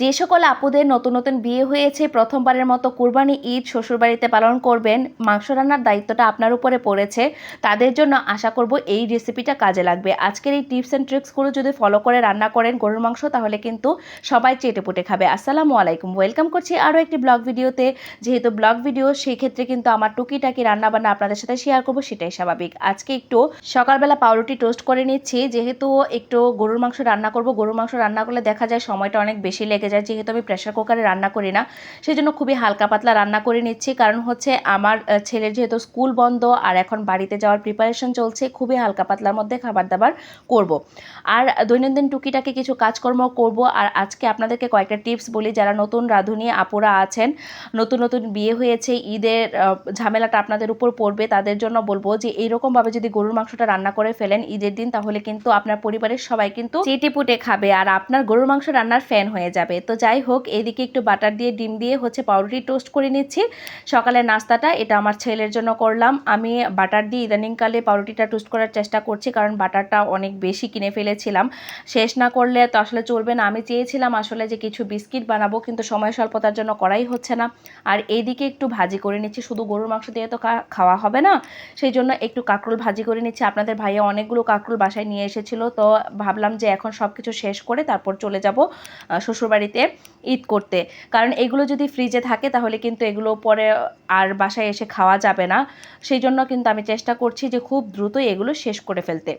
যে সকল আপুদের নতুন নতুন বিয়ে হয়েছে, প্রথমবারের মতো কুরবানি ঈদ শ্বশুরবাড়িতে পালন করবেন, মাংস রান্নার দায়িত্বটা আপনার উপরে পড়েছে, তাদের জন্য আশা করব এই রেসিপিটা কাজে লাগবে। আজকের এই টিপস অ্যান্ড ট্রিক্সগুলো যদি ফলো করে রান্না করেন গরুর মাংস, তাহলে কিন্তু সবাই চেটে পুটে খাবে। আসসালামু আলাইকুম। ওয়েলকাম করছি আরও একটি ব্লগ ভিডিওতে যেহেতু ব্লগ ভিডিও সেই ক্ষেত্রে কিন্তু আমার টুকিটাকি রান্নাবান্না আপনাদের সাথে শেয়ার করব, সেটাই স্বাভাবিক। আজকে একটু সকালবেলা পাউরুটি টোস্ট করে নিচ্ছি। যেহেতু একটু গরুর মাংস রান্না করব, গরুর মাংস রান্না করলে দেখা যায় সময়টা অনেক বেশি লেগে যায়, যেহেতু আমি প্রেশার কুকারে রান্না করি না সেই জন্য খুবই হালকা পাতলা রান্না করে নিচ্ছি। কারণ হচ্ছে আমার ছেলের যেহেতু স্কুল বন্ধ আর এখন বাড়িতে যাওয়ার প্রিপারেশন চলছে, খুবই হালকা পাতলার মধ্যে খাবার দাবার করব। আর দৈনন্দিন টুকিটাকে কিছু কাজকর্ম করব। আর আজকে আপনাদেরকে কয়েকটা টিপস বলি, যারা নতুন রাঁধুনি আপুরা আছেন, নতুন নতুন বিয়ে হয়েছে, ঈদের ঝামেলাটা আপনাদের উপর পড়বে, তাদের জন্য বলব যে এইরকমভাবে যদি গরুর মাংসটা রান্না করে ফেলেন ঈদের দিন, তাহলে কিন্তু আপনার পরিবারের সবাই কিন্তু চেটে পুটে খাবে। আর আপনার গরুর মাংস রান্নার ফ্যান হয়ে যাবে। তো যাই হোক, এদিকে একটু বাটার দিয়ে, ডিম দিয়ে হচ্ছে পাউরুটি টোস্ট করে নিচ্ছি। সকালের নাস্তাটা এটা আমার ছেলের জন্য করলাম। আমি বাটার দিয়ে ইদানিংকালে পাউরুটিটা টোস্ট করার চেষ্টা করছি কারণ বাটারটা অনেক বেশি কিনে ফেলেছিলাম। শেষ না করলে তো আসলে চলবে না। আমি চেয়েছিলাম আসলে যে কিছু বিস্কিট বানাবো, কিন্তু সময় স্বল্পতার জন্য করাই হচ্ছে না। আর এইদিকে একটু ভাজি করে নিচ্ছি। শুধু গরুর মাংস দিয়ে তো খাওয়া হবে না। সেই জন্য একটু কাঁকরোল ভাজি করে নিচ্ছি। আপনাদের ভাইয়া অনেকগুলো কাঁকরোল বাসায় নিয়ে এসেছিল। তো ভাবলাম যে এখন সব কিছু শেষ করে তারপর চলে যাব শ্বশুরবাড়িতে ঈদ করতে। কারণ এগুলো যদি ফ্রিজে থাকে, তাহলে কিন্তু এগুলো পরে আর বাসায় এসে খাওয়া যাবে না। সেই জন্য কিন্তু আমি চেষ্টা করছি যে খুব দ্রুতই এগুলো শেষ করে ফেলতে।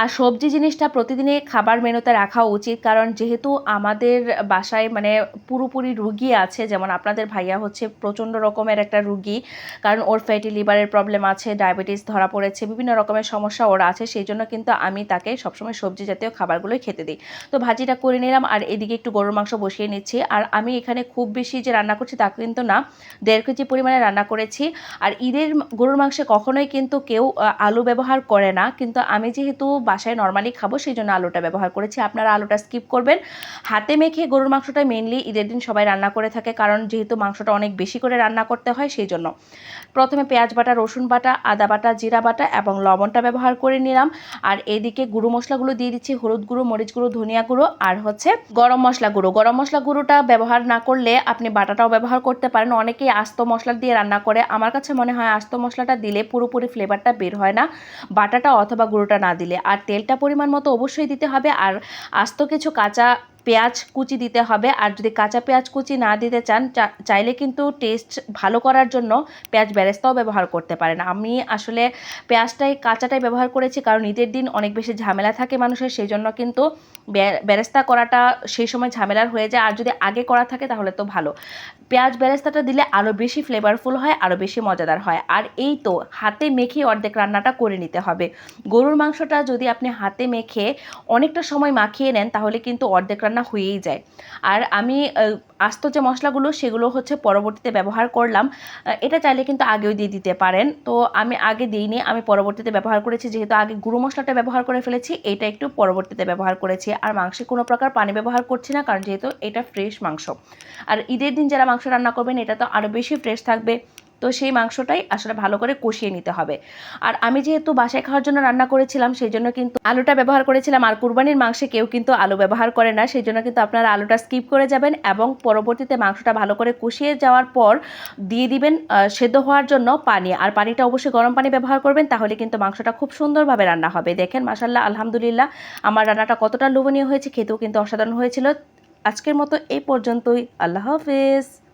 আর সবজি জিনিসটা প্রতিদিনই খাবার মেনুতে রাখা উচিত, কারণ যেহেতু আমাদের বাসায় মানে পুরোপুরি রুগী আছে, যেমন আপনাদের ভাইয়া হচ্ছে প্রচণ্ড রকমের একটা রুগী, কারণ ওর ফ্যাটি লিভারের প্রবলেম আছে ডায়াবেটিস ধরা পড়েছে, বিভিন্ন রকমের সমস্যা ওর আছে, সেই জন্য কিন্তু আমি তাকে সবসময় সবজি জাতীয় খাবারগুলোই খেতে দিই। তো ভাজিটা করে নিলাম আর এদিকে একটু গরুর মাংস বসিয়ে নিচ্ছি। আর আমি এখানে খুব বেশি যে রান্না করছি তা কিন্তু না, দেড় কেজি পরিমাণে রান্না করেছি। আর ঈদের গরুর মাংসে কখনোই কিন্তু কেউ আলু ব্যবহার করে না, কিন্তু আমি যেহেতু বাসায় নর্মালি খাব সেই জন্য আলুটা ব্যবহার করেছি। আপনারা আলুটা স্কিপ করবেন। হাতে মেখে গরুর মাংসটা মেনলি ঈদের দিন সবাই রান্না করে থাকে, কারণ যেহেতু মাংসটা অনেক বেশি করে রান্না করতে হয় সেই জন্য প্রথমে পেঁয়াজ বাটা, রসুন বাটা, আদা বাটা, জিরা বাটা এবং লবণটা ব্যবহার করে নিলাম। আর এদিকে গুঁড়ো মশলাগুলো দিয়ে দিচ্ছি, হলুদ গুঁড়ো, মরিচ গুঁড়ো, ধনিয়া গুঁড়ো আর হচ্ছে গরম মশলা গুঁড়ো। গরম মশলা গুঁড়োটা ব্যবহার না করলে আপনি বাটাটাও ব্যবহার করতে পারেন। অনেকেই আস্ত মশলা দিয়ে রান্না করে। আমার কাছে মনে হয় আস্ত মশলাটা দিলে পুরোপুরি ফ্লেভারটা বের হয় না। বাটাটা অথবা গুঁড়োটা না দিলে। আর তেলটা পরিমাণ মতো অবশ্যই দিতে হবে। আর আস্ত কিছু কাঁচা পেঁয়াজ কুচি দিতে হবে। আর যদি কাঁচা পেঁয়াজ কুচি না দিতে চান চাইলে কিন্তু টেস্ট ভালো করার জন্য পেঁয়াজ ব্যারেস্তাও ব্যবহার করতে পারেন। আমি আসলে পেঁয়াজটাই কাঁচাটাই ব্যবহার করেছি কারণ ঈদের দিন অনেক বেশি ঝামেলা থাকে মানুষের সেই জন্য কিন্তু বে- বেরেস্তা করাটা সেই সময় ঝামেলার হয়ে যায়। আর যদি আগে করা থাকে তাহলে তো ভালো। পেঁয়াজ ব্যারেস্তাটা দিলে আরও বেশি ফ্লেভারফুল হয় আরও বেশি মজাদার হয়। আর এই তো হাতে মেখে অর্ধেক রান্নাটা করে নিতে হবে। গরুর মাংসটা যদি আপনি হাতে মেখে অনেকটা সময় মাখিয়ে নেন, তাহলে কিন্তু অর্ধেক রান্না হয়েই যায়। আর আমি আস্ত যে মশলাগুলো, সেগুলো হচ্ছে পরবর্তীতে ব্যবহার করলাম। এটা চাইলে কিন্তু আগেও দিয়ে দিতে পারেন। তো আমি আগে দিইনি, আমি পরবর্তীতে ব্যবহার করেছি। যেহেতু আগে গুঁড়ো মশলাটা ব্যবহার করে ফেলেছি, এটা একটু পরবর্তীতে ব্যবহার করেছি। আর মাংসে কোনো প্রকার পানি ব্যবহার করছি না, কারণ যেহেতু এটা ফ্রেশ মাংস। আর ঈদের দিন যারা মাংস রান্না করবেন, এটা তো আরও বেশি ফ্রেশ থাকবে। তো সেই মাংসটাই আসলে ভালো করে কষিয়ে নিতে হবে। আর আমি যেহেতু বাসায় খাওয়ার জন্য রান্না করেছিলাম সেই জন্য কিন্তু আলুটা ব্যবহার করেছিলাম। আর কুরবানির মাংসে কেউ কিন্তু আলু ব্যবহার করে না সেই জন্য কিন্তু আপনারা আলুটা স্কিপ করে যাবেন এবং পরবর্তীতে মাংসটা ভালো করে কষিয়ে যাওয়ার পর দিয়ে দিবেন সেদ্ধ হওয়ার জন্য পানি। আর পানিটা অবশ্যই গরম পানি ব্যবহার করবেন, তাহলে কিন্তু মাংসটা খুব সুন্দরভাবে রান্না হবে। দেখেন মাসাল্লাহ আলহামদুলিল্লাহ, আমার রান্নাটা কতটা লোভনীয় হয়েছে, খেতেও কিন্তু অসাধারণ হয়েছিল। আজকের মতো এই পর্যন্তই। আল্লাহ হাফেজ।